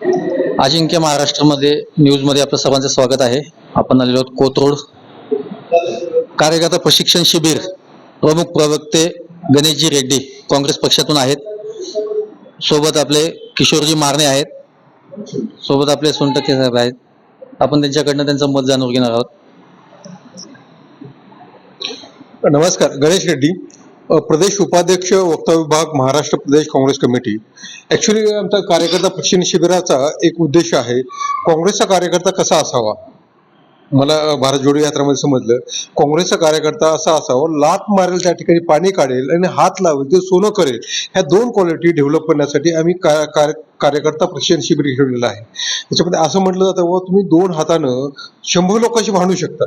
अजिंक्य महाराष्ट्रामध्ये न्यूजमध्ये आपलं सर्वांचं स्वागत आहे. आपण आलेलो आहोत कोथरूड. कार्यकर्ता प्रशिक्षण शिबिर प्रमुख प्रवक्ते गणेशजी रेड्डी काँग्रेस पक्षातून आहेत. सोबत आपले किशोरजी मारणे आहेत. सोबत आपले सोनटक्के साहेब आहेत. आपण त्यांच्याकडनं त्यांचं मत जाणून घेणार आहोत. नमस्कार गणेश रेड्डी. प्रदेश उपाध्यक्ष वक्ता विभाग महाराष्ट्र प्रदेश काँग्रेस कमिटी. ऍक्च्युली आमचा कार्यकर्ता प्रशिक्षण शिबिराचा एक उद्देश आहे. काँग्रेसचा कार्यकर्ता कसा असावा? मला भारत जोडो यात्रामध्ये समजलं. काँग्रेसचा कार्यकर्ता असा असावा लात मारेल त्या ठिकाणी पाणी काढेल आणि हात लावेल ते सोनं करेल. ह्या दोन क्वालिटी डेव्हलप करण्यासाठी आम्ही काय कार्य- कार्यकर्ता प्रशिक्षण शिबिर ठेवलेलं आहे. त्याच्यामध्ये असं म्हटलं जातं व तुम्ही दोन हातानं शंभर लोकांशी भांडू शकता?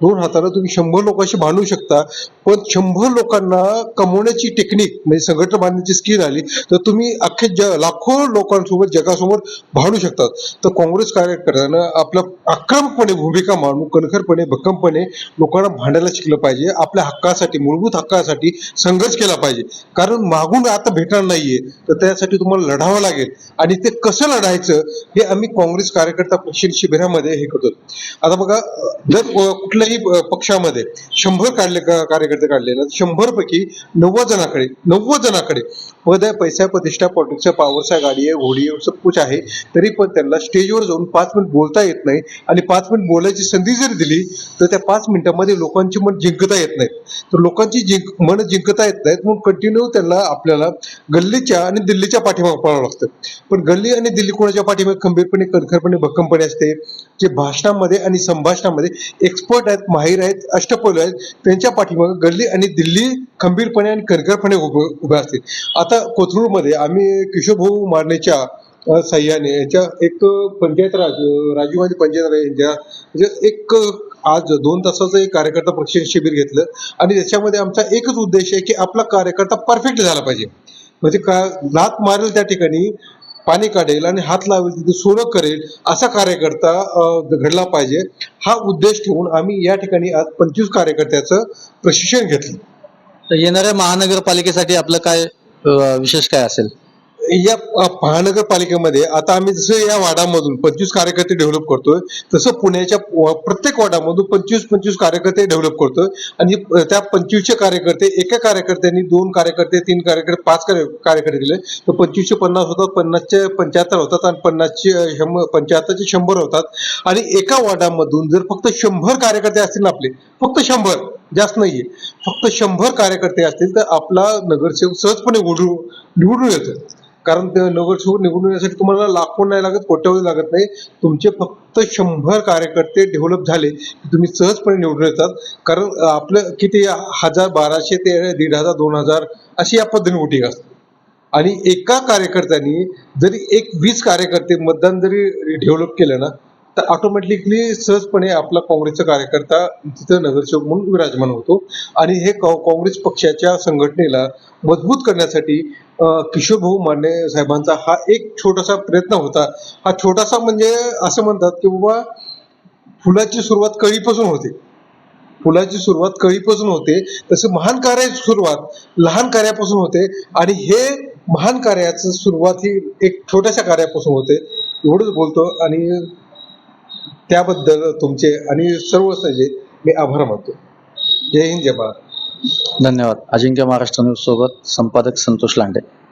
दोन हातानं तुम्ही शंभर लोकांशी भांडू शकता पण शंभर लोकांना कमवण्याची टेक्निक म्हणजे संघटना बांधण्याची स्किल आली तर तुम्ही अख्खे ज लाखो लोकांसोबत जगासमोर भांडू शकतात तर काँग्रेस कार्यकर्त्यानं आपलं आक्रमकपणे भूमिका मांडून कणखरपणे भक्कमपणे लोकांना भांडायला शिकलं पाहिजे. आपल्या हक्कासाठी मूलभूत हक्कासाठी संघर्ष केला पाहिजे. कारण मागून आता भेटणार नाहीये तर त्यासाठी तुम्हाला लढावं लागेल. आणि ते कसं लढायचं हे आम्ही काँग्रेस कार्यकर्ता प्रशिक्षण शिबिरामध्ये हे करतो आता बघा जर कुठल्याही अ, पक्षामध्ये शंभर काढले कार्यकर्ते काढले ना शंभर पैकी नव्वद जणाकडे नव्वद जणाकडे पद पैसा प्रतिष्ठा पॉलिटिक्सच्या पॉवरचा गाडी आहे घोडी आहे सब कुछ आहे. तरी पण त्यांना स्टेजवर जाऊन पाच मिनिट बोलता येत नाही आणि पाच मिनिट बोलायची संधी जरी दिली तर त्या पाच मिनिटामध्ये लोकांची मन जिंकता येत नाही. तर लोकांची जिंक मन जिंकता येत नाहीत म्हणून कंटिन्यू त्यांना आपल्याला गल्लीच्या आणि दिल्लीच्या पाठीमागे पळावं लागतं. पण गल्ली आणि दिल्ली कोणाच्या पाठीमागे? खंबीरपणे कणखरपणे भक्कमपणे असते. जे भाषणामध्ये आणि संभाषणामध्ये एक्सपर्ट आहेत माहीर आहेत अष्टपैलू आहेत त्यांच्या पाठीमागे गल्ली आणि दिल्ली खंबीरपणे आणि कणखरपणे उभे उभे असतील आता कोथरूडमध्ये आम्ही किशोरभाऊ मारणेच्या सह्याने यांच्या एक पंचायत राज राजीव गांधी पंचायत राज यांच्या म्हणजे एक आज दोन तासाचं एक कार्यकर्ता प्रशिक्षण शिबिर घेतलं. आणि त्याच्यामध्ये आमचा एकच उद्देश आहे की आपला कार्यकर्ता परफेक्ट झाला पाहिजे. म्हणजे का लात मारेल त्या ठिकाणी पाणी काढेल आणि हात लावेल तिथे सोनं करेल असा कार्यकर्ता घडला पाहिजे. हा उद्देश ठेवून आम्ही या ठिकाणी आज पंचवीस कार्यकर्त्याचं प्रशिक्षण घेतलं. तर येणाऱ्या महानगरपालिकेसाठी आपलं काय विशेष काय असेल? या महानगरपालिकेमध्ये आता आम्ही जसं या वाडामधून पंचवीस कार्यकर्ते डेव्हलप करतोय तसं पुण्याच्या प्रत्येक वाडामधून पंचवीस पंचवीस कार्यकर्ते डेव्हलप करतोय. आणि त्या पंचवीसचे कार्यकर्ते एका कार्यकर्त्यांनी दोन कार्यकर्ते तीन कार्यकर्ते पाच कार्य- कार्यकर्ते दिले तर पंचवीसशे पन्नास होतात पन्नासचे पंच्याहत्तर होतात आणि पन्नासचे शंभर पंच्याहत्तरचे शंभर होतात. आणि एका वाडामधून जर फक्त शंभर कार्यकर्ते असतील ना आपले फक्त शंभर जास्त नाहीये. फक्त शंभर कार्यकर्ते असतील तर आपला नगरसेवक सहजपणे निवडून निवडून येतो. कारण ते नगरसेवक निवडून येण्यासाठी तुम्हाला लाखो नाही लागत कोट्यावधी लागत नाही. तुमचे फक्त शंभर कार्यकर्ते डेव्हलप झाले की तुम्ही सहजपणे निवडून येतात. कारण आपलं किती हजार बाराशे ते दीड हजार दोन हजार अशी या पद्धतीने वोटिंग असते. आणि एका कार्यकर्त्यांनी जरी एक वीस कार्यकर्ते मतदान जरी डेव्हलप केलं ना तर ऑटोमॅटिकली सहजपणे आपला काँग्रेसचा कार्यकर्ता तिथं नगरसेवक म्हणून विराजमान होतो. आणि हे काँग्रेस पक्षाच्या संघटनेला मजबूत करण्यासाठी किशोरभाऊ माने साहेबांचा हा एक छोटासा प्रयत्न होता. हा छोटासा म्हणजे असं म्हणतात की बाबा फुलाची सुरुवात कळीपासून होते? फुलाची सुरुवात कळीपासून होते? तसं महान कार्याची सुरुवात लहान कार्यापासून होते. आणि हे महान कार्याचं सुरुवात ही एक छोट्याशा कार्यापासून होते. एवढंच बोलतो. आणि त्याबद्दल तुमचे आणि सर्व सजे मी आभार मानतो. जय हिंद जय भारत. धन्यवाद. अजिंक्य महाराष्ट्र न्यूज सोबत संपादक संतोष लांडे.